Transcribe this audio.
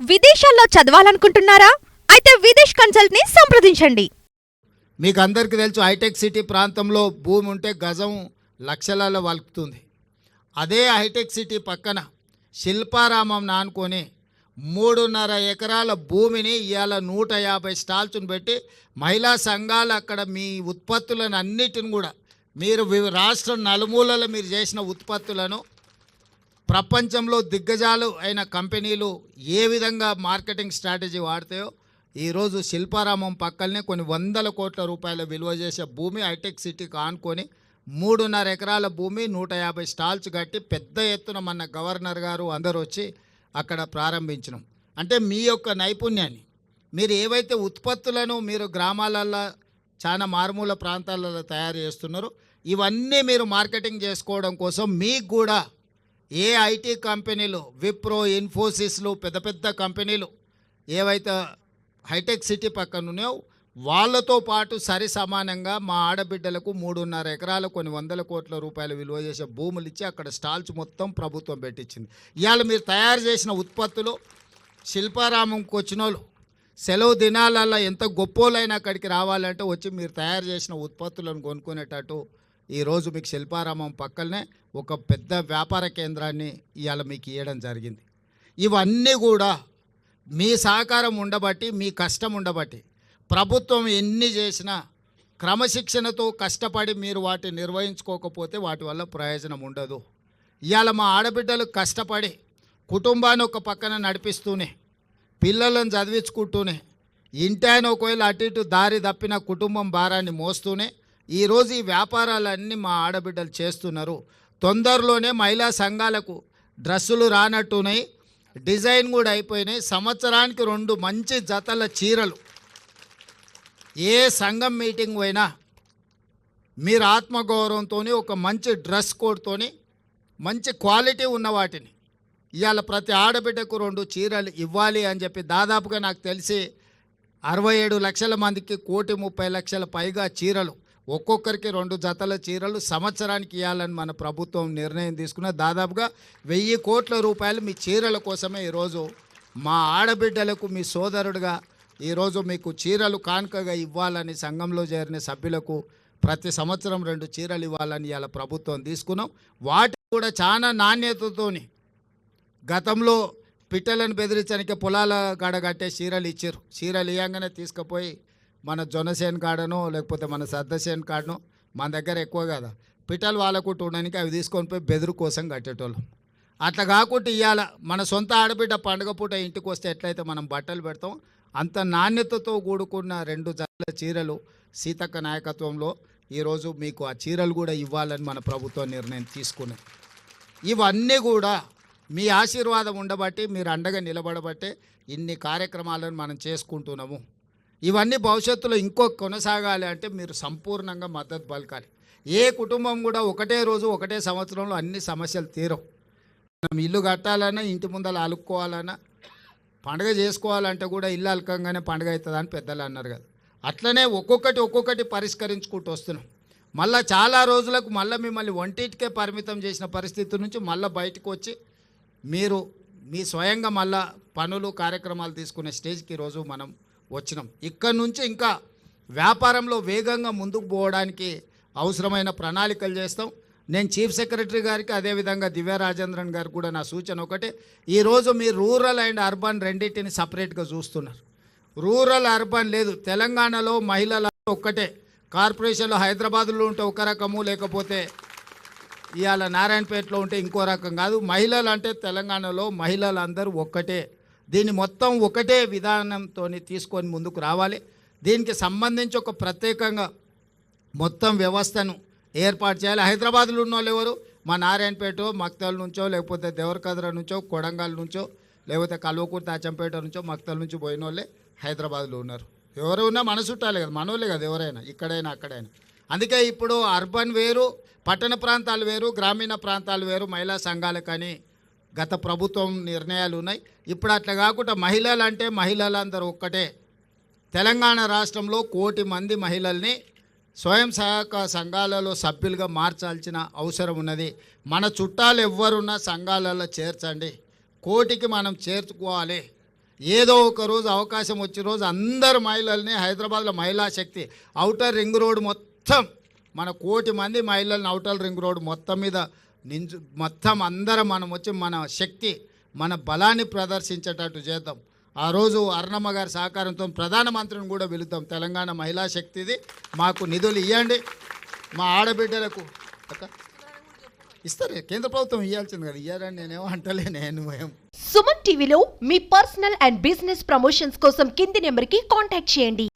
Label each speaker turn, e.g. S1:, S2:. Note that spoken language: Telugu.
S1: విదేశాల్లో చదవాలనుకుంటున్నారా? అయితే విదేశ్ కన్సల్ట్ని సంప్రదించండి.
S2: మీకు అందరికీ తెలుసు హైటెక్ సిటీ ప్రాంతంలో భూమి ఉంటే గజం లక్షలలో వలుపుతుంది అదే హైటెక్ సిటీ పక్కన శిల్పారామం నానుకొని మూడున్నర ఎకరాల భూమిని ఇవాళ నూట యాభై స్టాల్స్ను పెట్టి మహిళా సంఘాలు అక్కడ మీ ఉత్పత్తులను అన్నిటిని కూడా మీరు వి- రాష్ట్రం నలుమూలల మీరు చేసిన ఉత్పత్తులను ప్రపంచంలో దిగ్గజాలు అయిన కంపెనీలు ఏ విధంగా మార్కెటింగ్ స్ట్రాటజీ వాడతాయో ఈరోజు శిల్పారామం పక్కనే కొన్ని వందల కోట్ల రూపాయల విలువ చేసే భూమి హైటెక్ సిటీకి ఆనుకొని మూడున్నర ఎకరాల భూమి నూట యాభై స్టాల్స్ కట్టి పెద్ద ఎత్తున మన గవర్నర్ గారు అందరూ వచ్చి అక్కడ ప్రారంభించడం అంటే మీ యొక్క నైపుణ్యాన్ని మీరు ఏవైతే ఉత్పత్తులను మీరు గ్రామాలల్లో చాలా మారుమూల ప్రాంతాలలో తయారు చేస్తున్నారో ఇవన్నీ మీరు మార్కెటింగ్ చేసుకోవడం కోసం మీకు కూడా ఏ ఐటీ కంపెనీలు విప్రో ఇన్ఫోసిస్లు పెద్ద పెద్ద కంపెనీలు ఏవైతే హైటెక్ సిటీ పక్కన ఉన్నాయో వాళ్ళతో పాటు సరి సమానంగా మా ఆడబిడ్డలకు మూడున్నర ఎకరాలు కొన్ని వందల కోట్ల రూపాయలు విలువ చేసే భూములు ఇచ్చి అక్కడ స్టాల్స్ మొత్తం ప్రభుత్వం పెట్టించింది. ఇవాళ మీరు తయారు చేసిన ఉత్పత్తులు శిల్పారామంకి వచ్చిన వాళ్ళు సెలవు దినాలల్లో ఎంత గొప్పోలైనా అక్కడికి రావాలంటే వచ్చి మీరు తయారు చేసిన ఉత్పత్తులను కొనుక్కునేటట్టు ఈరోజు మీకు శిల్పారామం పక్కనే ఒక పెద్ద వ్యాపార కేంద్రాన్ని ఇవాళ మీకు ఇవ్వడం జరిగింది. ఇవన్నీ కూడా మీ సహకారం ఉండబట్టి మీ కష్టం ఉండబట్టి ప్రభుత్వం ఎన్ని చేసినా క్రమశిక్షణతో కష్టపడి మీరు వాటిని నిర్వహించుకోకపోతే వాటి వల్ల ప్రయోజనం ఉండదు. ఇవాళ మా ఆడబిడ్డలు కష్టపడి కుటుంబాన్ని ఒక పక్కన నడిపిస్తూనే పిల్లలను చదివించుకుంటూనే ఇంటాయన ఒకవేళ అటు ఇటు దారి తప్పిన కుటుంబం భారాన్ని మోస్తూనే ఈరోజు ఈ వ్యాపారాలన్నీ మా ఆడబిడ్డలు చేస్తున్నారు. తొందరలోనే మహిళా సంఘాలకు డ్రెస్సులు రానట్టున్నాయి. డిజైన్ కూడా అయిపోయినాయి. సంవత్సరానికి రెండు మంచి జతల చీరలు. ఏ సంఘం మీటింగ్ పోయినా మీరు ఆత్మగౌరవంతో ఒక మంచి డ్రెస్ కోడ్తోని మంచి క్వాలిటీ ఉన్న వాటిని ఇవాళ ప్రతి ఆడబిడ్డకు రెండు చీరలు ఇవ్వాలి అని చెప్పి దాదాపుగా నాకు తెలిసి అరవై ఏడు లక్షల మందికి కోటి ముప్పై లక్షల పైగా చీరలు ఒక్కొక్కరికి రెండు జతల చీరలు సంవత్సరానికి ఇవ్వాలని మన ప్రభుత్వం నిర్ణయం తీసుకున్న దాదాపుగా వెయ్యి కోట్ల రూపాయలు మీ చీరల కోసమే ఈరోజు మా ఆడబిడ్డలకు మీ సోదరుడుగా ఈరోజు మీకు చీరలు కానుకగా ఇవ్వాలని సంఘంలో చేరిన సభ్యులకు ప్రతి సంవత్సరం రెండు చీరలు ఇవ్వాలని ఇవాళ ప్రభుత్వం తీసుకున్నాం. వాటి కూడా చాలా నాణ్యతతోని గతంలో పిట్టలను బెదిరించడానికి పొలాల గడగట్టే కట్టే చీరలు ఇచ్చారు. చీరలు ఇవ్వగానే తీసుకుపోయి మన జొనసేన్ కాడనో లేకపోతే మన సర్దసేన్ కాడనో మన దగ్గర ఎక్కువ కదా. పిట్టలు వాళ్ళకు ఉండడానికి అవి తీసుకొని పోయి బెదురు కోసం కట్టేటోళ్ళం. అట్లా కాకుండా ఇవాళ మన సొంత ఆడబిడ్డ పండుగ పూట ఇంటికి వస్తే ఎట్లయితే మనం బట్టలు పెడతాం అంత నాణ్యతతో కూడుకున్న రెండు జల్ల చీరలు సీతక్క నాయకత్వంలో ఈరోజు మీకు ఆ చీరలు కూడా ఇవ్వాలని మన ప్రభుత్వం నిర్ణయం తీసుకున్నది. ఇవన్నీ కూడా మీ ఆశీర్వాదం ఉండబట్టి మీరు అండగా నిలబడబట్టే ఇన్ని కార్యక్రమాలను మనం చేసుకుంటున్నాము. ఇవన్నీ భవిష్యత్తులో ఇంకో కొనసాగాలి అంటే మీరు సంపూర్ణంగా మద్దతు పలకాలి. ఏ కుటుంబం కూడా ఒకటే రోజు ఒకటే సంవత్సరంలో అన్ని సమస్యలు తీరవు. మనం ఇల్లు కట్టాలన్నా ఇంటి ముందర అలుక్కోవాలన్నా పండగ చేసుకోవాలంటే కూడా ఇల్లు అలకంగానే పండగ అవుతుంది అని పెద్దలు అన్నారు కదా. అట్లనే ఒక్కొక్కటి ఒక్కొక్కటి పరిష్కరించుకుంటూ వస్తున్నాం. మళ్ళీ చాలా రోజులకు మళ్ళీ మిమ్మల్ని ఒంటింటికే పరిమితం చేసిన పరిస్థితి నుంచి మళ్ళీ బయటకు వచ్చి మీరు మీ స్వయంగా మళ్ళా పనులు కార్యక్రమాలు తీసుకునే స్టేజ్కి ఈరోజు మనం వచ్చినాం ఇక్కడి నుంచి ఇంకా వ్యాపారంలో వేగంగా ముందుకు పోవడానికి అవసరమైన ప్రణాళికలు చేస్తాం. నేను చీఫ్ సెక్రటరీ గారికి అదేవిధంగా దివ్య రాజేంద్రన్ గారు కూడా నా సూచన ఒకటే. ఈరోజు మీరు రూరల్ అండ్ అర్బన్ రెండింటిని సపరేట్గా చూస్తున్నారు. రూరల్ అర్బన్ లేదు. తెలంగాణలో మహిళల ఒక్కటే. కార్పొరేషన్లో హైదరాబాద్లో ఉంటే ఒక రకము లేకపోతే ఇవాళ నారాయణపేటలో ఉంటే ఇంకో రకం కాదు. మహిళలు అంటే తెలంగాణలో మహిళలందరూ ఒక్కటే. దీన్ని మొత్తం ఒకటే విధానంతో తీసుకొని ముందుకు రావాలి. దీనికి సంబంధించి ఒక ప్రత్యేకంగా మొత్తం వ్యవస్థను ఏర్పాటు చేయాలి. హైదరాబాద్లో ఉన్న వాళ్ళు ఎవరు? మా నారాయణపేట మక్తల్ నుంచో లేకపోతే దేవరకద్ర నుంచో కొడంగల్ నుంచో లేకపోతే కల్వకూర్తి తాచంపేట నుంచో మక్తల్ నుంచి పోయిన వాళ్ళే హైదరాబాద్లో ఉన్నారు. ఎవరు ఉన్నా మన చుట్టాలే కదా మనోళ్ళే కదా ఎవరైనా ఇక్కడైనా అక్కడైనా. అందుకే ఇప్పుడు అర్బన్ వేరు పట్టణ ప్రాంతాలు వేరు గ్రామీణ ప్రాంతాలు వేరు మహిళా సంఘాలు కానీ గత ప్రభుత్వం నిర్ణయాలు ఉన్నాయి. ఇప్పుడు అట్లా కాకుండా మహిళలు అంటే మహిళలందరూ ఒక్కటే. తెలంగాణ రాష్ట్రంలో కోటి మంది మహిళల్ని స్వయం సహాయక సంఘాలలో సభ్యులుగా మార్చాల్సిన అవసరం ఉన్నది. మన చుట్టాలు ఎవ్వరున్నా సంఘాలలో చేర్చండి. కోటికి మనం చేర్చుకోవాలి. ఏదో ఒక రోజు అవకాశం వచ్చే రోజు అందరు మహిళల్ని హైదరాబాద్లో మహిళా శక్తి అవుటర్ రింగ్ రోడ్ మొత్తం మన కోటి మంది మహిళల్ని అవుటర్ రింగ్ రోడ్ మొత్తం మీద నించు మొత్తం అందరం మనం వచ్చి మన శక్తి మన బలాన్ని ప్రదర్శించేటట్టు చేద్దాం. ఆ రోజు అరుణమ్మ గారి సహకారంతో ప్రధానమంత్రిని కూడా వెళుతాం తెలంగాణ మహిళా శక్తిది. మాకు నిధులు ఇవ్వండి మా ఆడబిడ్డలకు ఇస్తారే. కేంద్ర ప్రభుత్వం ఇవ్వాల్సింది కదా. ఇయ్యారని నేనేమో అంటలే నేను
S3: సుమన్ టీవీలో మీ పర్సనల్ అండ్ బిజినెస్ ప్రమోషన్స్ కోసం కింది నెంబర్కి కాంటాక్ట్ చేయండి.